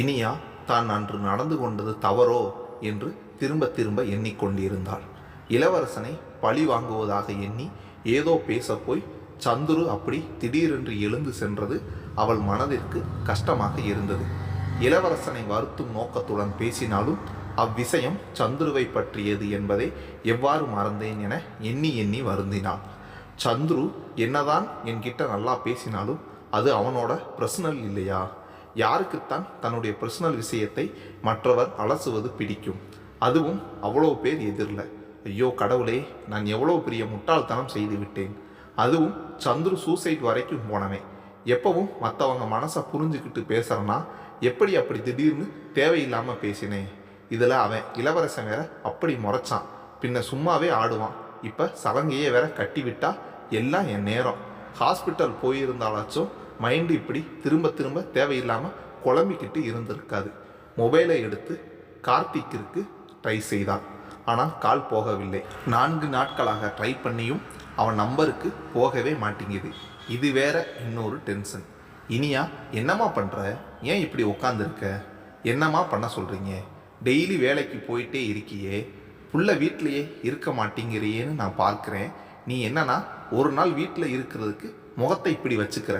இனியா தான் அன்று நடந்து கொண்டது தவறோ என்று திரும்ப திரும்ப எண்ணிக்கொண்டிருந்தாள். இளவரசனை பழி வாங்குவதாக எண்ணி ஏதோ பேசப்போய் சந்துரு அப்படி திடீரென்று எழுந்து சென்றது அவள் மனதிற்கு கஷ்டமாக இருந்தது. இளவரசனை வருத்தும் நோக்கத்துடன் பேசினாலும் அவ்விஷயம் சந்துருவை பற்றியது என்பதை எவ்வாறு மறந்தேன் என எண்ணி எண்ணி வருந்தினாள். சந்துரு என்னதான் என்கிட்ட நல்லா பேசினாலும் அது அவனோட பர்சனல் இல்லையா? யாருக்குத்தான் தன்னுடைய பர்சனல் விஷயத்தை மற்றவர் அலசுவது பிடிக்கும்? அதுவும் அவ்வளோ பேர் எதிரில். ஐயோ கடவுளே நான் எவ்வளோ பெரிய முட்டாள்தனம் செய்து விட்டேன். அதுவும் சந்துரு சூசைட் வரைக்கும் போனவன். எப்பவும் மற்றவங்க மனசை புரிஞ்சுக்கிட்டு பேசுகிறேன்னா எப்படி அப்படி திடீர்னு தேவையில்லாமல் பேசினேன் இதில் அவன் இளவரசன் வேற அப்படி முறைச்சான். பின்ன சும்மாவே ஆடுவான். இப்போ சலங்கையே வேற கட்டி விட்டா எல்லாம் என் நேரம். ஹாஸ்பிட்டல் போயிருந்தாலாச்சும் மைண்டு இப்படி திரும்ப திரும்ப தேவையில்லாமல் குழம்பிக்கிட்டு இருந்திருக்காது. மொபைலை எடுத்து கார்த்திக்கிற்கு ட்ரை செய்தான். ஆனால் கால் போகவில்லை. நான்கு நாட்களாக ட்ரை பண்ணியும் அவன் நம்பருக்கு போகவே மாட்டேங்குது. இது வேற இன்னொரு டென்ஷன் இனியா என்னம்மா பண்ணுற ஏன் இப்படி உட்காந்துருக்க என்னம்மா பண்ண சொல்கிறீங்க டெய்லி வேலைக்கு போயிட்டே இருக்கியே. புள்ள வீட்டிலையே இருக்க மாட்டேங்கிறியேன்னு நான் பார்க்குறேன். நீ என்னன்னா ஒரு நாள் வீட்டில் இருக்கிறதுக்கு முகத்தை இப்படி வச்சுக்கிற.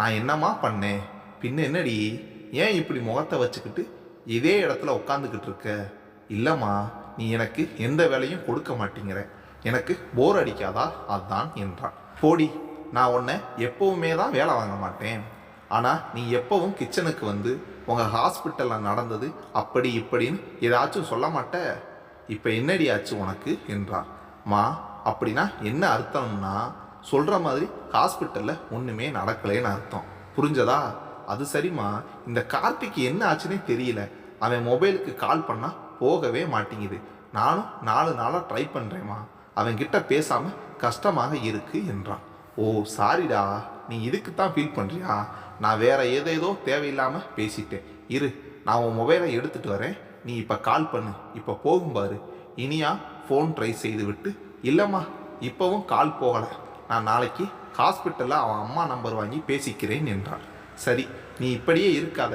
நான் என்னம்மா பண்ணேன்? பின்ன என்னடி? ஏன் இப்படி முகத்தை வச்சுக்கிட்டு இதே இடத்துல உட்காந்துக்கிட்டு இருக்க? இல்லைம்மா நீ எனக்கு எந்த வேலையும் கொடுக்க மாட்டேங்கிற. எனக்கு போர் அடிக்காதா? அதான் என்றான். போடி நான் உன்னை எப்பவுமே தான் வேலை வாங்க மாட்டேன். ஆனால் நீ எப்பவும் கிச்சனுக்கு வந்து உங்கள் ஹாஸ்பிட்டலில் நடந்தது அப்படி இப்படின்னு ஏதாச்சும் சொல்ல மாட்ட? இப்போ என்னடி ஆச்சு உனக்கு? என்றான். மா அப்படின்னா என்ன அர்த்தம்னா சொல்கிற மாதிரி ஹாஸ்பிட்டலில் ஒன்றுமே நடக்கலைன்னு அர்த்தம். புரிஞ்சதா? அது சரிம்மா. இந்த கார்த்திக் என்ன ஆச்சுன்னே தெரியல. அவன் மொபைலுக்கு கால் பண்ணால் போகவே மாட்டேங்குது. நானும் நாலு நாளாக ட்ரை பண்ணுறேம்மா அவன்கிட்ட பேசாமல் கஷ்டமாக இருக்கு என்றான். ஓ சாரிடா நீ இதுக்கு தான் ஃபீல் பண்ணுறியா நான் வேற ஏதேதோ தேவையில்லாமல் பேசிட்டேன். இரு நான் உன் மொபைலை எடுத்துகிட்டு வரேன். நீ இப்போ கால் பண்ணு. இப்போ போகும் பாரு. இனியா ஃபோன் ட்ரை செய்து விட்டு இல்லைம்மா இப்போவும் கால் போகலை. நான் நாளைக்கு ஹாஸ்பிட்டலில் அவன் அம்மா நம்பர் வாங்கி பேசிக்கிறேன் என்றார். சரி நீ இப்படியே இருக்காத.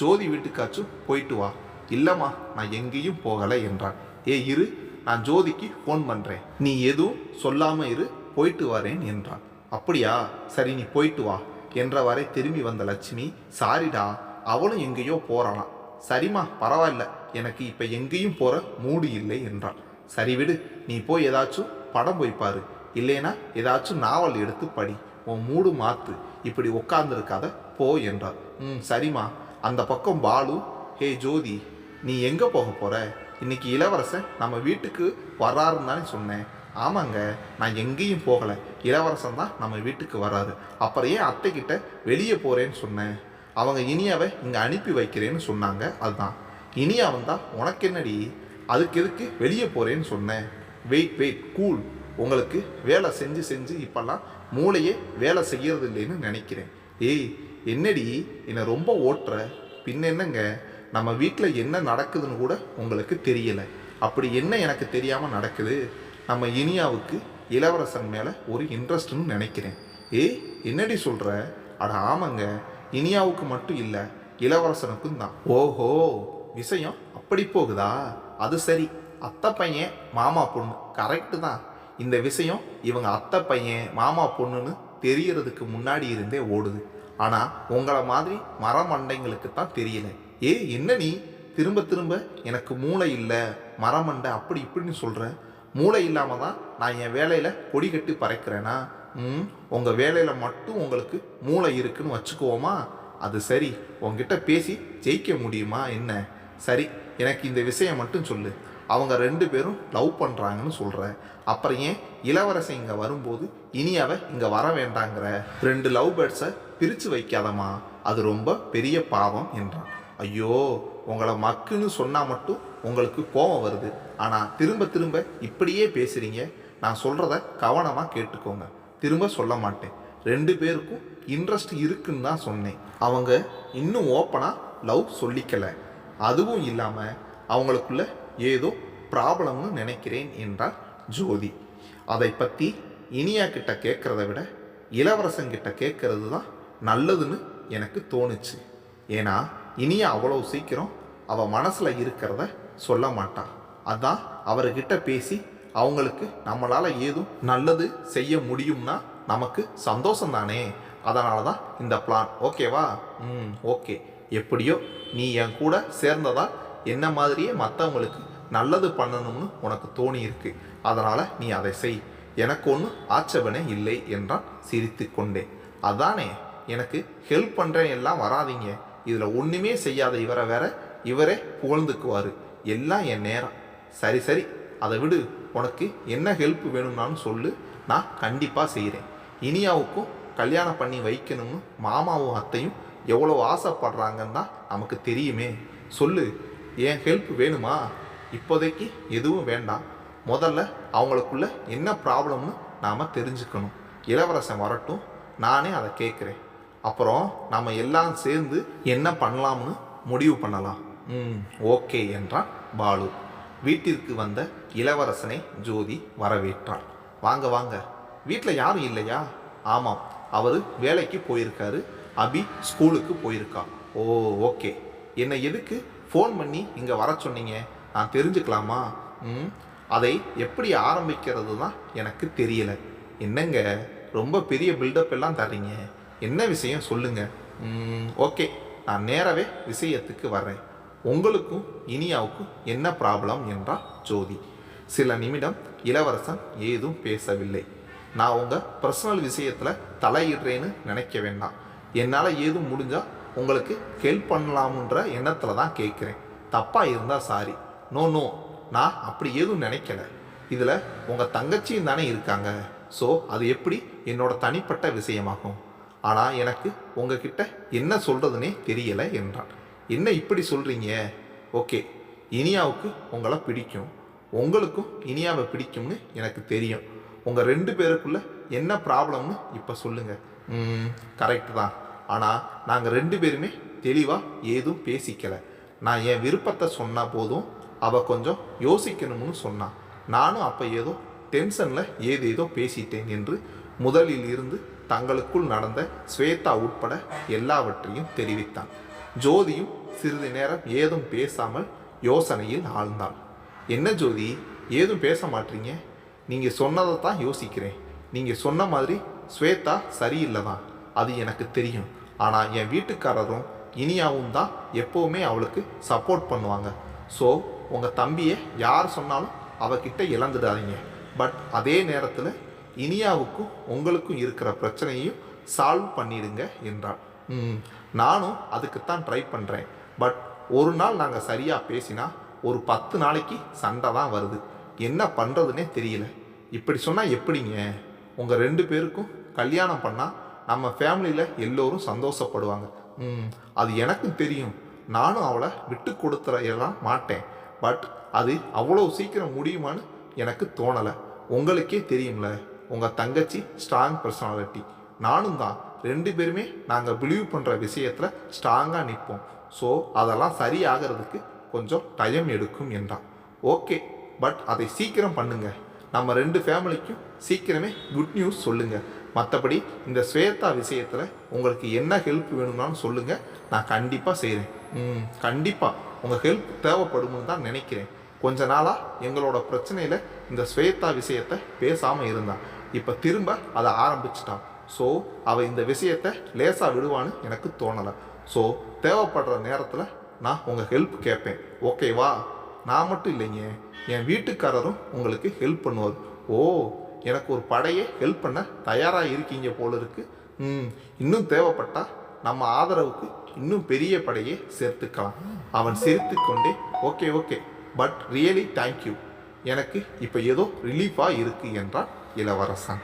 ஜோதி வீட்டுக்காச்சும் போயிட்டு வா. இல்லைம்மா நான் எங்கேயும் போகலை என்றான் ஏ இரு நான் ஜோதிக்கு ஃபோன் பண்ணுறேன் நீ எதுவும் சொல்லாமல் இரு போயிட்டு வரேன் என்றான் அப்படியா? சரி நீ போயிட்டு வா என்றவரை திரும்பி வந்த லட்சுமி சாரிடா அவளும் எங்கேயோ போகிறானா சரிம்மா பரவாயில்ல. எனக்கு இப்போ எங்கேயும் போகிற மூடு இல்லை என்றாள். சரி விடு நீ போய் ஏதாச்சும் படம் போய்ப்பாரு இல்லைனா ஏதாச்சும் நாவல் எடுத்து படி உன் மூடு மாற்று இப்படி உட்காந்துருக்காத போ என்றார். ம் சரிம்மா. அந்த பக்கம் பாலு ஹே ஜோதி நீ எங்கே போக போகிற இன்னைக்கு இளவரசன் நம்ம வீட்டுக்கு வர்றாருன்னு தானே சொன்னேன். ஆமாங்க நான் எங்கேயும் போகலை. இளவரசன் தான் நம்ம வீட்டுக்கு வராரு அப்புறம் ஏன் அத்தைக்கிட்ட வெளியே போகிறேன்னு சொன்னேன்? அவங்க இனியாவை இங்கே அனுப்பி வைக்கிறேன்னு சொன்னாங்க. அதுதான். இனியா வந்தால் உனக்கு என்னடி? அதுக்கு எதுக்கு வெளியே போகிறேன்னு சொன்னேன். வெயிட் வெயிட் கூல் உங்களுக்கு வேலை செஞ்சு செஞ்சு இப்போல்லாம் மூளையே வேலை செய்கிறது இல்லைன்னு நினைக்கிறேன். ஏய் என்னடி என்னை ரொம்ப ஓட்டுற? பின்னென்னங்க நம்ம வீட்டில் என்ன நடக்குதுன்னு கூட உங்களுக்கு தெரியலை. அப்படி என்ன எனக்கு தெரியாமல் நடக்குது? நம்ம இனியாவுக்கு இளவரசன் மேலே ஒரு இன்ட்ரெஸ்ட்னு நினைக்கிறேன். ஏய் என்னடி சொல்கிற அட ஆமாங்க இனியாவுக்கு மட்டும் இல்லை இளவரசனுக்கும் தான். ஓஹோ விஷயம் அப்படி போகுதா? அது சரி. அத்தை பையன் மாமா பொண்ணு கரெக்டு தான். இந்த விஷயம் இவங்க அத்தை பையன் மாமா பொண்ணுன்னு தெரியறதுக்கு முன்னாடி இருந்தே ஓடுது. ஆனால் உங்களை மாதிரி மரமண்டைங்களுக்கு தான் தெரியல. ஏ என்ன நீ? திரும்ப திரும்ப எனக்கு மூளை இல்லை மரமண்டை அப்படி இப்படின்னு சொல்கிற மூளை இல்லாமல் தான் நான் என் வேலையில் கொடி கட்டி பறைக்கிறேனா? ம் உங்கள் வேலையில் மட்டும் உங்களுக்கு மூளை இருக்குன்னு வச்சுக்குவோமா? அது சரி உங்ககிட்ட பேசி ஜெயிக்க முடியுமா? என்ன? சரி எனக்கு இந்த விஷயம் மட்டும் சொல்லு. அவங்க ரெண்டு பேரும் லவ் பண்ணுறாங்கன்னு சொல்கிற அப்புறம் ஏன் இளவரசி இங்கே வரும்போது இனி அவ இங்கே வர வேண்டாங்கிற ரெண்டு லவ் பேர்ட்ஸை பிரித்து வைக்காதம்மா. அது ரொம்ப பெரிய பாவம் என்றான். ஐயோ உங்களை மக்குன்னு சொன்னால் மட்டும் உங்களுக்கு கோபம் வருது. ஆனால் திரும்ப திரும்ப இப்படியே பேசுகிறீங்க நான் சொல்கிறத கவனமாக கேட்டுக்கோங்க. திரும்ப சொல்ல மாட்டேன். ரெண்டு பேருக்கும் இன்ட்ரெஸ்ட் இருக்குன்னு தான் சொன்னேன். அவங்க இன்னும் ஓப்பனாக லவ் சொல்லிக்கலை. அதுவும் இல்லாமல் அவங்களுக்குள்ள ஏதோ ப்ராப்ளம்னு நினைக்கிறேன் என்றார் ஜோதி. அதை பற்றி இனியா கிட்ட கேட்குறத விட இளவரசங்கிட்ட கேட்கறது தான் நல்லதுன்னு எனக்கு தோணுச்சு. ஏன்னா இனியா அவ்வளோ சீக்கிரம் அவள் மனசில் இருக்கிறத சொல்ல மாட்டான் அதான் அவர்கிட்ட பேசி அவங்களுக்கு நம்மளால் ஏதும் நல்லது செய்ய முடியும்னா நமக்கு சந்தோஷம் தானே அதனால தான் இந்த பிளான் ஓகேவா ம் ஓகே எப்படியோ நீ என் கூட சேர்ந்ததால் என்ன மாதிரியே மற்றவங்களுக்கு நல்லது பண்ணணும்னு உனக்கு தோணி இருக்கு நீ அதை செய். எனக்கு ஒன்றும் ஆட்சேபனை இல்லை என்றான் சிரித்து கொண்டேன் அதானே எனக்கு ஹெல்ப் பண்ணுறேன் எல்லாம் வராதீங்க. இதில் ஒன்றுமே செய்யாத இவரை வேற இவரே புகழ்ந்துக்குவார். எல்லாம் என் நேரம். சரி சரி அதை விடு. உனக்கு என்ன ஹெல்ப் வேணும்னாலும் சொல்லு. நான் கண்டிப்பாக செய்கிறேன் இனியாவுக்கும் கல்யாணம் பண்ணி வைக்கணும்னு மாமாவும் அத்தையும் எவ்வளோ ஆசைப்படுறாங்கன்னு தான் நமக்கு தெரியுமே. சொல்லு என் ஹெல்ப் வேணுமா? இப்போதைக்கு எதுவும் வேண்டாம். முதல்ல அவங்களுக்குள்ள என்ன ப்ராப்ளம்னு நாம் தெரிஞ்சுக்கணும். இளவரசன் வரட்டும் நானே அதை கேட்குறேன். அப்புறம் நம்ம எல்லாம் சேர்ந்து என்ன பண்ணலாம்னு முடிவு பண்ணலாம். ம் ஓகே என்றான் பாலு. வீட்டிற்கு வந்த இளவரசனை ஜோதி வரவேற்றாள். வாங்க வாங்க. வீட்டில் யாரும் இல்லையா? ஆமாம் அவர் வேலைக்கு போயிருக்காரு. அபி ஸ்கூலுக்கு போயிருக்கா. ஓ ஓகே என்னை எதுக்கு ஃபோன் பண்ணி இங்கே வர சொன்னீங்க. நான் தெரிஞ்சுக்கலாமா? ம்? அதை எப்படி ஆரம்பிக்கிறது தான் எனக்கு தெரியலை. என்னங்க? ரொம்ப பெரிய பில்டப் எல்லாம் தர்றீங்க. என்ன விஷயம்? சொல்லுங்கள் ஓகே. நான் நேரவே விஷயத்துக்கு வர்றேன். உங்களுக்கும் இனியாவுக்கும் என்ன ப்ராப்ளம் என்றால் ஜோதி. சில நிமிடம் இளவரசன் ஏதும் பேசவில்லை. நான் உங்கள் பர்சனல் விஷயத்தில் தலையிடுறேன்னு நினைக்க வேண்டாம். என்னால் ஏதும் முடிஞ்சால் உங்களுக்கு ஹெல்ப் பண்ணலாமுன்ற எண்ணத்தில் தான் கேட்குறேன். தப்பாக இருந்தால் சாரி நோ நோ நான் அப்படி எதுவும் நினைக்கல. இதில் உங்கள் தங்கச்சியும் தானே இருக்காங்க. ஸோ அது எப்படி என்னோட தனிப்பட்ட விஷயமாகும். ஆனால் எனக்கு உங்ககிட்ட என்ன சொல்கிறதுனே தெரியலை என்றான் என்ன இப்படி சொல்கிறீங்க ஓகே இனியாவுக்கு உங்களை பிடிக்கும். உங்களுக்கும் இனியாவை பிடிக்கும்னு எனக்கு தெரியும். உங்கள் ரெண்டு பேருக்குள்ளே என்ன ப்ராப்ளம்னு இப்போ சொல்லுங்கள் கரெக்டு தான். ஆனால் நாங்கள் ரெண்டு பேருமே தெளிவாக ஏதும் பேசிக்கலை. நான் என் விருப்பத்தை சொன்னால் போதும் அவள் கொஞ்சம் யோசிக்கணும்னு சொன்னான் நானும் அப்போ ஏதோ டென்ஷனில் ஏதேதோ பேசிட்டேன் என்று முதலில் இருந்து தங்களுக்குள் நடந்த ஸ்வேதா உட்பட எல்லாவற்றையும் தெரிவித்தான். ஜோதியும் சிறிது நேரம் ஏதும் பேசாமல் யோசனையில் ஆழ்ந்தாள். என்ன ஜோதி ஏதும் பேச மாட்டீங்க? நீங்கள் சொன்னதை தான் யோசிக்கிறேன். நீங்கள் சொன்ன மாதிரி ஸ்வேதா சரியில்லை தான் அது எனக்கு தெரியும். ஆனால் என் வீட்டுக்காரரும் இனியாவும் தான் எப்போவுமே அவளுக்கு சப்போர்ட் பண்ணுவாங்க. ஸோ உங்கள் தம்பியை யார் சொன்னாலும் அவகிட்ட இழந்துடாதீங்க. பட் அதே நேரத்தில் இனியாவுக்கும் உங்களுக்கும் இருக்கிற பிரச்சனையும் சால்வ் பண்ணிடுங்க என்றாள். ம் நானும் அதுக்குத்தான் ட்ரை பண்ணுறேன் பட் ஒரு நாள் நாங்கள் சரியாக பேசினா ஒரு பத்து நாளைக்கு சண்டை தான் வருது. என்ன பண்ணுறதுனே தெரியல. இப்படி சொன்னால் எப்படிங்க? உங்கள் ரெண்டு பேருக்கும் கல்யாணம் பண்ணால் நம்ம ஃபேமிலியில் எல்லோரும் சந்தோஷப்படுவாங்க. ம். அது எனக்கும் தெரியும். நானும் அவளை விட்டு கொடுத்துறையெல்லாம் மாட்டேன். பட் அது அவ்வளோ சீக்கிரம் முடியுமான்னு எனக்கு தோணலை. உங்களுக்கே தெரியும்ல உங்கள் தங்கச்சி ஸ்ட்ராங் பர்சனாலிட்டி நானும் தான். ரெண்டு பேருமே நாங்கள் பிலீவ் பண்ணுற விஷயத்தில் ஸ்ட்ராங்காக நிற்போம். ஸோ அதெல்லாம் சரியாகிறதுக்கு கொஞ்சம் டைம் எடுக்கும் என்றான். ஓகே பட் அதை சீக்கிரம் பண்ணுங்க. நம்ம ரெண்டு ஃபேமிலிக்கும் சீக்கிரமே குட் நியூஸ் சொல்லுங்க. மற்றபடி இந்த ஸ்வேதா விஷயத்தில் உங்களுக்கு என்ன ஹெல்ப் வேணும்னாலும் சொல்லுங்கள் நான் கண்டிப்பாக செய்கிறேன் ம் கண்டிப்பாக உங்கள் ஹெல்ப் தேவைப்படும்னு தான் நினைக்கிறேன். கொஞ்ச நாளாக எங்களோட பிரச்சனையில் இந்த ஸ்வேதா விஷயத்தை பேசாமல் இருந்தான். இப்போ திரும்ப அதை ஆரம்பிச்சிட்டான். ஸோ அவள் இந்த விஷயத்தை லேசாக விடுவான்னு எனக்கு தோணலை. ஸோ தேவைப்படுற நேரத்தில் நான் உங்கள் ஹெல்ப் கேட்பேன். ஓகேவா நான் மட்டும் இல்லைங்க. என் வீட்டுக்காரரும் உங்களுக்கு ஹெல்ப் பண்ணுவார். ஓ எனக்கு ஒரு படையை ஹெல்ப் பண்ண தயாராக இருக்கீங்க போல இருக்கு ம் இன்னும் தேவைப்பட்டால் நம்ம ஆதரவுக்கு இன்னும் பெரிய படையை சேர்த்துக்கலாம். அவன் சிரித்து கொண்டே okay okay but really thank you எனக்கு இப்போ ஏதோ ரிலீஃபாக இருக்கு என்றான் இளவரசன்.